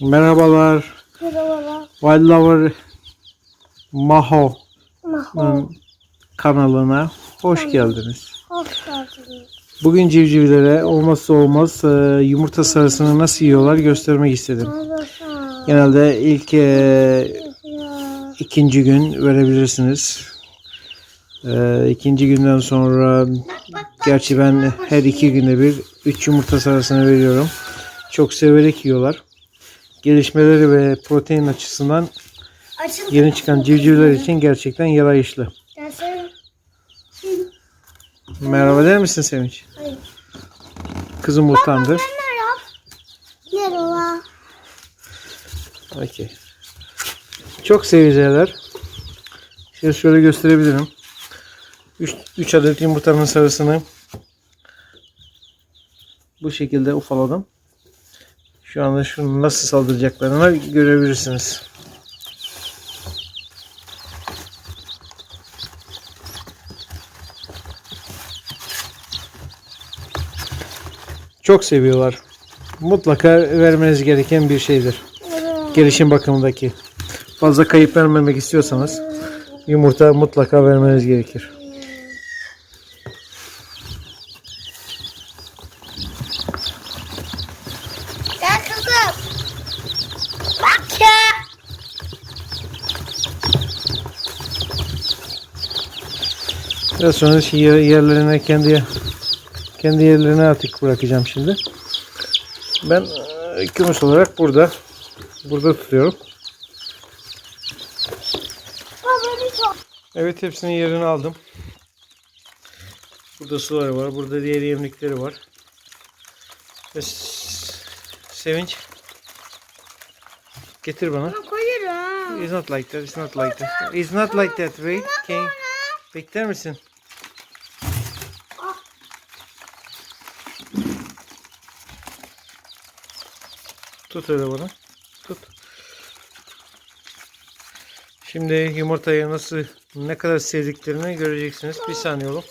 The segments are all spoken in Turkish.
Merhabalar. Merhabalar. Wildlover Maho Maho. kanalına hoş geldiniz. Hoş geldiniz. Bugün civcivlere olmazsa olmaz e, yumurta sarısını nasıl yiyorlar göstermek istedim. Merhaba. Genelde ilk e, Ya. ikinci gün verebilirsiniz. E, ikinci günden sonra gerçi ben her iki günde bir üç yumurta sarısını veriyorum. Çok severek yiyorlar. Gelişmeleri ve protein açısından yeni çıkan civcivler için gerçekten yarayışlı. Gelsene. Merhaba der misin Sevinç? Hayır. Kızım utandı. Merhaba. Merhaba. Okey. Çok sevecekler. Şimdi şöyle gösterebilirim. 3 adet yumurtanın sarısını bu şekilde ufaladım. Şu anda şunu nasıl saldıracaklarını görebilirsiniz. Çok seviyorlar. Mutlaka vermeniz gereken bir şeydir. Gelişim bakımındaki. Fazla kayıp vermemek istiyorsanız yumurta mutlaka vermeniz gerekir. Gel kızım. Bak ya. Biraz sonra şey yer- yerlerine kendi kendi yerlerine artık bırakacağım şimdi. Ben e, kümes olarak burada burada tutuyorum. Çok. Evet hepsinin yerini aldım. Burada suları var. Burada diğer yemlikleri var. Ve Sevinç. Getir bana. It's not like that. It's not like that. It's not like that. Wait. Can Bekler misin? Tut öyle bana. Tut. Şimdi yumurtayı nasıl ne kadar sevdiklerini göreceksiniz. Bir saniye oğlum.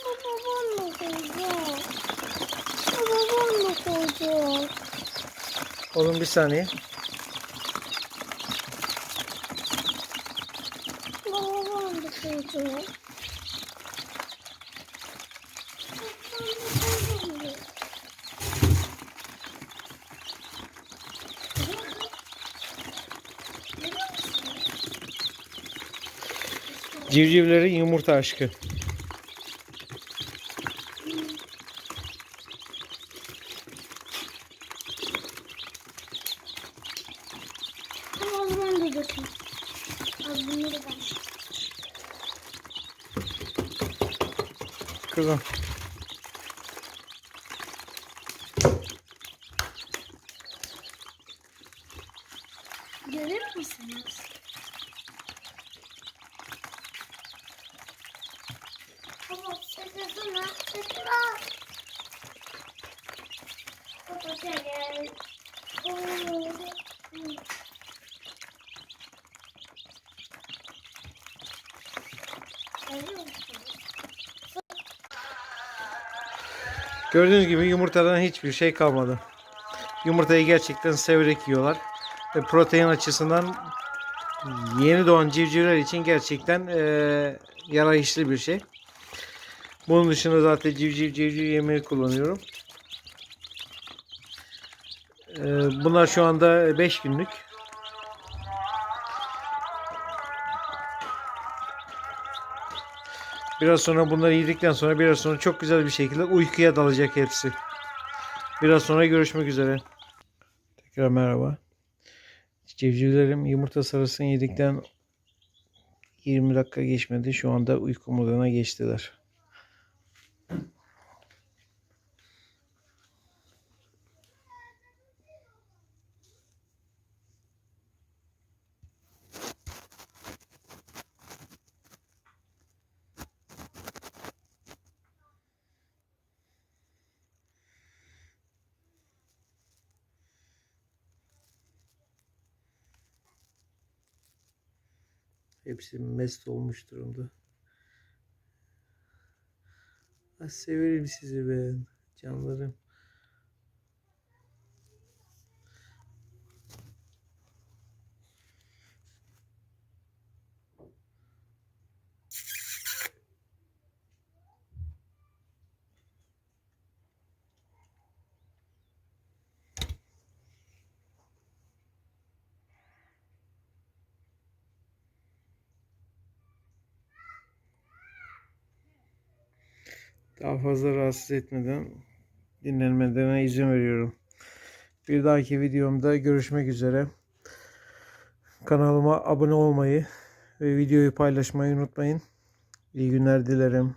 Oğlum bir saniye. Babam mı koyacak? Civcivlerin yumurta aşkı. Kızım. Görür müsünüz? Gördüğünüz gibi yumurtadan hiçbir şey kalmadı. Yumurtayı gerçekten severek yiyorlar. Ve protein açısından yeni doğan civcivler için gerçekten eee yarayışlı bir şey. Bunun dışında zaten civciv civciv yemeği kullanıyorum. Eee, bunlar şu anda 5 günlük. Biraz sonra bunları yedikten sonra biraz sonra çok güzel bir şekilde uykuya dalacak hepsi. Biraz sonra görüşmek üzere. Tekrar merhaba. Civcivlerim yumurta sarısını yedikten 20 dakika geçmedi. Şu anda uyku moduna geçtiler. Hepsi mest olmuş durumda. Ah, severim sizi ben. Canlarım. Daha fazla rahatsız etmeden dinlenmelerine izin veriyorum. Bir dahaki videomda görüşmek üzere. Kanalıma abone olmayı ve videoyu paylaşmayı unutmayın. İyi günler dilerim.